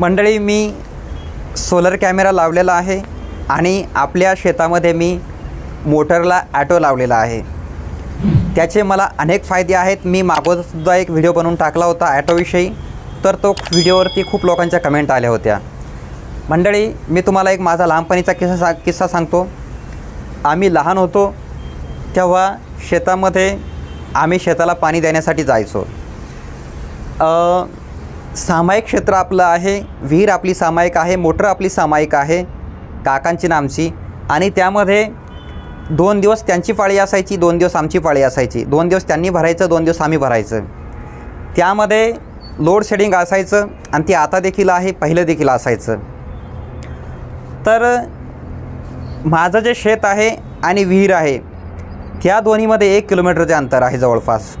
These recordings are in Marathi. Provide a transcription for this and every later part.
मंडळी मी सोलर कॅमेरा लावलेला आहे आणि आपल्या शेतामध्ये मी मोटरला ॲटो लावलेला आहे. त्याचे मला अनेक फायदे आहेत. मी मागोसुद्धा एक व्हिडिओ बनवून टाकला होता ॲटोविषयी. तर तो व्हिडिओवरती खूप लोकांच्या कमेंट आल्या होत्या. मंडळी मी तुम्हाला एक माझा लहानपणीचा किस्सा सा किस्सा सांगतो. आम्ही लहान होतो तेव्हा शेतामध्ये आम्ही शेताला पाणी देण्यासाठी जायचो. सामायिक क्षेत्र आपलं आहे विहीर आपली सामायिक आहे मोटर आपली सामायिक आहे काकांची नामची आणि त्यामध्ये दोन दिवस त्यांची पाळी असायची दोन दिवस आमची पाळी असायची. दोन दिवस त्यांनी भरायचं दोन दिवस आम्ही भरायचं. त्यामध्ये लोड शेडिंग असायचं आणि ते आता देखील आहे पहिलं देखील असायचं. तर माझं जे शेत आहे आणि विहीर आहे त्या दोन्हीमध्ये एक किलोमीटरचे अंतर आहे जवळपास.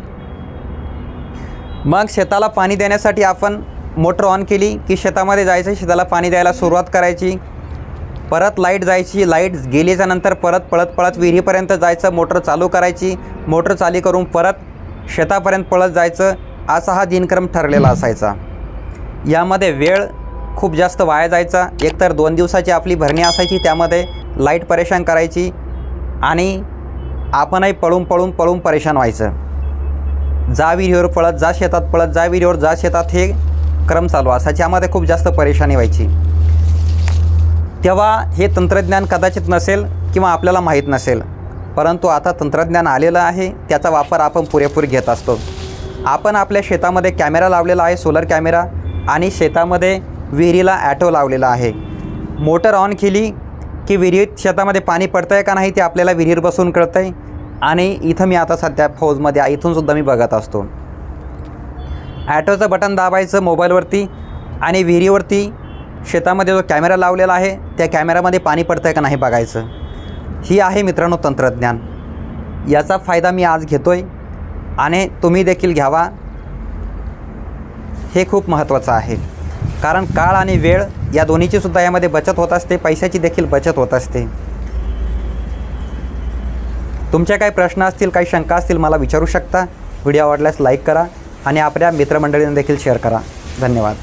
मग शेताला पाणी देण्यासाठी आपण मोटर ऑन केली की शेतामध्ये जायचं शेताला पाणी द्यायला सुरुवात करायची. परत लाइट जायची लाइट गेल्याच्यानंतर परत पळत पळत विहिरीपर्यंत जायचं मोटर चालू करायची. मोटर चालू करून परत शेतापर्यंत पळत जायचं. असा हा दिनक्रम ठरलेला असायचा. यामध्ये वेळ खूप जास्त वाया जायचा. एकतर दोन दिवसाची आपली भरणी असायची त्यामध्ये लाइट परेशान करायची आणि आपणही पळून पळून पळून परेशान व्हायचं. जा विहिरीवर पळत जा शेतात पळत जा विहिरीवर जा शेतात हे क्रम चालू असायचे यामध्ये खूप जास्त परेशानी व्हायची. तेव्हा हे तंत्रज्ञान कदाचित नसेल किंवा आपल्याला माहीत नसेल. परंतु आता तंत्रज्ञान आलेलं आहे त्याचा वापर आपण पुरेपूर घेत असतो. आपण आपल्या शेतामध्ये कॅमेरा लावलेला आहे सोलर कॅमेरा आणि शेतामध्ये विहिरीला ॲटो लावलेला आहे. मोटर ऑन केली की विहिरीत शेतामध्ये पाणी पडतं आहे का नाही ते आपल्याला विहिरीवर बसून कळतं आहे आणि इथं मी आता सध्या फौजमध्ये इथून इथूनसुद्धा मी बघत असतो. ॲटोचं बटन दाबायचं मोबाईलवरती आणि विहिरीवरती शेतामध्ये जो कॅमेरा लावलेला आहे त्या कॅमेऱ्यामध्ये पाणी पडतं आहे का नाही बघायचं. ही आहे मित्रांनो तंत्रज्ञान. याचा फायदा मी आज घेतो आहे आणि तुम्ही देखील घ्यावा. हे खूप महत्त्वाचं आहे. कारण काळ आणि वेळ या दोन्हीची सुद्धा यामध्ये बचत होत असते पैशाची देखील बचत होत असते. तुमच्या काही प्रश्न असतील काही शंका असतील मला विचारू शकता. व्हिडिओ आवडल्यास लाईक करा आणि आपल्या मित्रमंडळींना देखील शेअर करा. धन्यवाद.